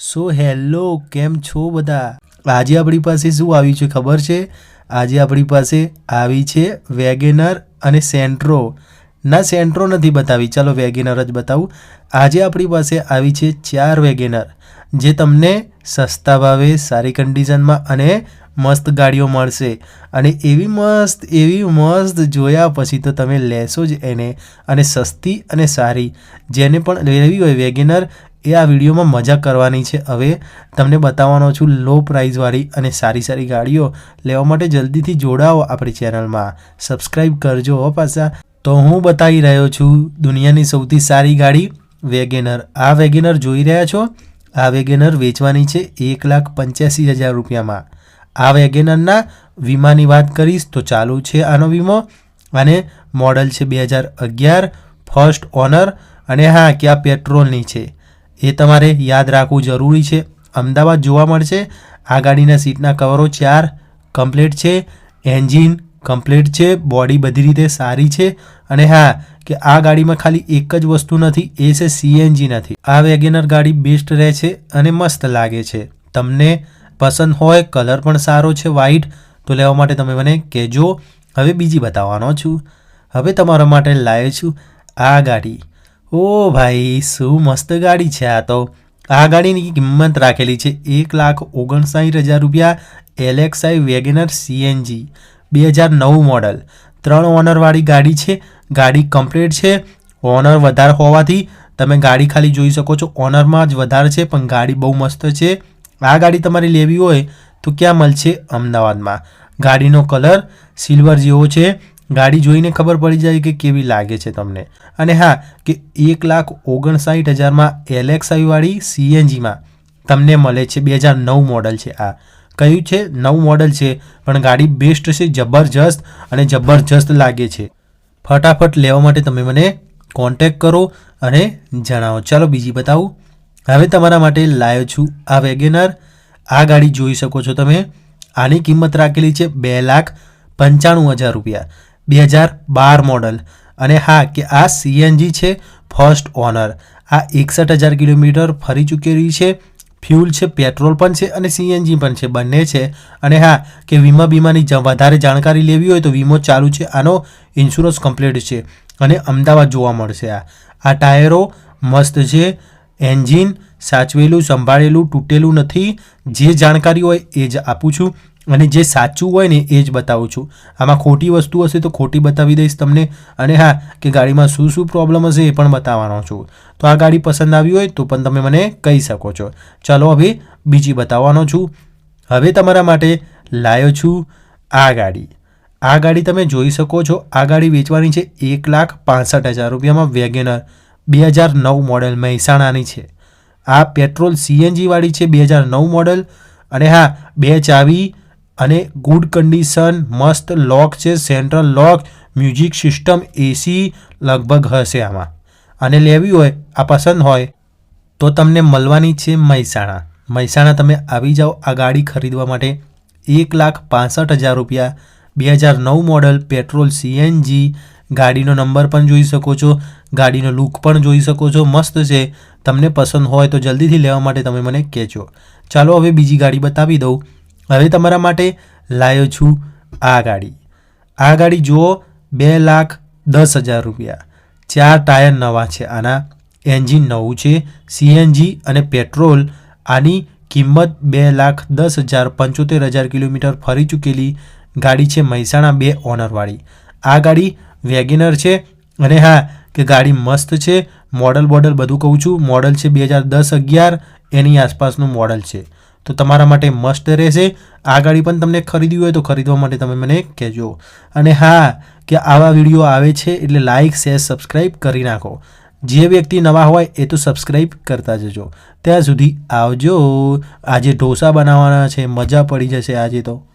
So hello, કેમ છો બધા? આજે આપણી પાસે શું આવ્યું છે ખબર છે? આજે આપણી પાસે આવી છે વેગેનર અને સેન્ટ્રો. ના, સેન્ટ્રો નથી બતાવી. ચાલો વેગેનર જ બતાવું. આજે આપણી પાસે આવી છે ચાર વેગેનર, જે તમને સસ્તા ભાવે, સારી કન્ડિશનમાં અને મસ્ત ગાડીઓ મળશે. અને એવી મસ્ત એવી મસ્ત જોયા પછી તો તમે લેશો જ એને. અને સસ્તી અને સારી. જેને પણ લેવી હોય વેગેનર એ આ વિડીયોમાં મજા કરવાની છે. હવે તમને બતાવવાનો છું લો પ્રાઇઝવાળી અને સારી સારી ગાડીઓ લેવા માટે જલ્દીથી જોડાઓ આપણી ચેનલમાં. સબસ્ક્રાઈબ કરજો હો પાછા. તો હું બતાવી રહ્યો છું દુનિયાની સૌથી સારી ગાડી વેગેનર આ વેગેનર જોઈ રહ્યા છો? આ વેગેનર વેચવાની છે એક લાખ પંચ્યાસી હજાર રૂપિયામાં. આ વેગેનરના વીમાની વાત કરીશ તો ચાલુ છે આનો વીમો અને મોડલ છે બે હજાર અગિયાર ફર્સ્ટ ઓનર અને હા કે આ પેટ્રોલની છે? એ તમારે યાદ રાખવું જરૂરી છે. અમદાવાદ જોવા મળશે. આ ગાડીના સીટના કવરો ચાર, કમ્પ્લીટ છે. એન્જિન કમ્પ્લીટ છે. બોડી બધી રીતે સારી છે. અને હા, કે આ ગાડીમાં ખાલી એક જ વસ્તુ નથી, એ છે સીએનજી નથી. આ વેગેનર ગાડી બેસ્ટ રહે છે અને મસ્ત લાગે છે. તમને પસંદ હોય, કલર પણ સારો છે, વ્હાઇટ, તો લેવા માટે તમે મને કહેજો. હવે બીજી બતાવવાનો છું. હવે તમારા માટે લાવ્યો છું આ ગાડી. ઓ ભાઈ, શું મસ્ત ગાડી છે આ તો. આ ગાડીની કિંમત રાખેલી છે એક લાખ ઓગણસાઠ હજાર રૂપિયા એલેક્સાઈ વેગેનર સીએનજી, બે હજાર નવ મોડલ. ત્રણ ઓનરવાળી ગાડી છે, ગાડી કમ્પ્લીટ છે. ઓનર વધારે હોવાથી તમે ગાડી ખાલી જોઈ શકો છો, ઓનરમાં જ વધારે છે, પણ ગાડી બહુ મસ્ત છે. આ ગાડી તમારે લેવી હોય તો ક્યાં મળશે? અમદાવાદમાં. ગાડીનો કલર સિલ્વર જેવો છે. ગાડી જોઈને ખબર પડી જાય કે કેવી લાગે છે તમને. અને હા, કે એક લાખ ઓગણસાઠ હજારમાં એલેક્સાઈવાળી સીએનજીમાં તમને મળે છે બે હજાર નવ મોડલ છે આ. કયું છે? નવ મોડલ છે, પણ ગાડી બેસ્ટ છે, જબરજસ્ત અને જબરજસ્ત લાગે છે. ફટાફટ લેવા માટે તમે મને કોન્ટેક કરો અને જણાવો. ચાલો બીજી બતાવું. હવે તમારા માટે લાવ્યો છું આ વેગેનાર. આ ગાડી જોઈ શકો છો તમે. આની કિંમત રાખેલી છે બે લાખ પંચાણું હજાર રૂપિયા. બે હજાર બાર મોડલ. અને હા, કે આ સીએનજી છે ફર્સ્ટ ઓનર. આ એકસઠ હજાર કિલોમીટર ફરી ચૂકેલી છે. ફ્યુલ છે, પેટ્રોલ પણ છે અને સીએનજી પણ છે, બંને છે. અને હા, કે વીમા બીમાની વધારે જાણકારી લેવી હોય તો વીમો ચાલુ છે, આનો ઇન્સ્યોરન્સ કમ્પ્લીટ છે. અને અમદાવાદ જોવા મળશે આ. આ ટાયરો મસ્ત છે, એન્જિન સાચવેલું, સંભાળેલું, તૂટેલું નથી. જે જાણકારી હોય એ જ આપું છું. અને જે સાચું હોય ને એ જ બતાવું છું. આમાં ખોટી વસ્તુ હશે તો ખોટી બતાવી દઈશ તમને. અને હા, કે ગાડીમાં શું શું પ્રોબ્લેમ હશે એ પણ બતાવવાનો છું. તો આ ગાડી પસંદ આવી હોય તો પણ તમે મને કહી શકો છો. ચાલો હવે બીજી બતાવવાનો છું. હવે તમારા માટે લાવ્યો છું આ ગાડી. આ ગાડી તમે જોઈ શકો છો. આ ગાડી વેચવાની છે એક લાખ પાસઠ હજાર રૂપિયામાં વેગેનર. બે હજાર નવ મોડેલ મહેસાણાની છે. આ પેટ્રોલ સીએનજીવાળી છે બે હજાર નવ મોડેલ અને હા, બે ચાવી અને ગુડ કન્ડિશન મસ્ત લોક છે central lock music system AC લગભગ હશે આમાં. અને લેવી હોય, આ પસંદ હોય, તો તમને મળવાની છે મહેસાણા. મહેસાણા તમે આવી જાઓ આ ગાડી ખરીદવા માટે. એક લાખ પાસઠ હજાર રૂપિયા, બે હજાર નવ મોડલ પેટ્રોલ સીએનજી ગાડીનો નંબર પણ જોઈ શકો છો, ગાડીનો લુક પણ જોઈ શકો છો, મસ્ત છે. તમને પસંદ હોય તો જલ્દીથી લેવા માટે તમે મને કહેજો. ચાલો હવે બીજી ગાડી બતાવી દઉં. હવે તમારા માટે લાવ્યો છું આ ગાડી. આ ગાડી જુઓ, બે લાખ દસ હજાર રૂપિયા. ચાર ટાયર નવા છે આના. એન્જિન નવું છે, સીએનજી અને પેટ્રોલ. આની કિંમત બે લાખ દસ હજાર પંચોતેર હજાર કિલોમીટર ફરી ચૂકેલી ગાડી છે મહેસાણા બે ઓનરવાળી. આ ગાડી વેગેનર છે અને હા, કે ગાડી મસ્ત છે. મોડલ બોડલ બધું કહું છું. મોડલ છે બે હજાર દસ અગિયાર. એની આસપાસનું મોડલ છે. તો તમારા માટે મસ્ત રહેશે. આ ગાડી પણ તમને ખરીદવી હોય તો ખરીદવા માટે તમે મને કહેજો. અને હા, કે આવા વીડિયો આવે છે એટલે લાઇક શેર સબસ્ક્રાઈબ કરી નાખો. જે વ્યક્તિ નવા હોય એ તો સબસ્ક્રાઈબ કરતા જજો. ત્યાં સુધી આવજો. આજે ઢોસા બનાવવાના છે, મજા પડી જશે આજે તો.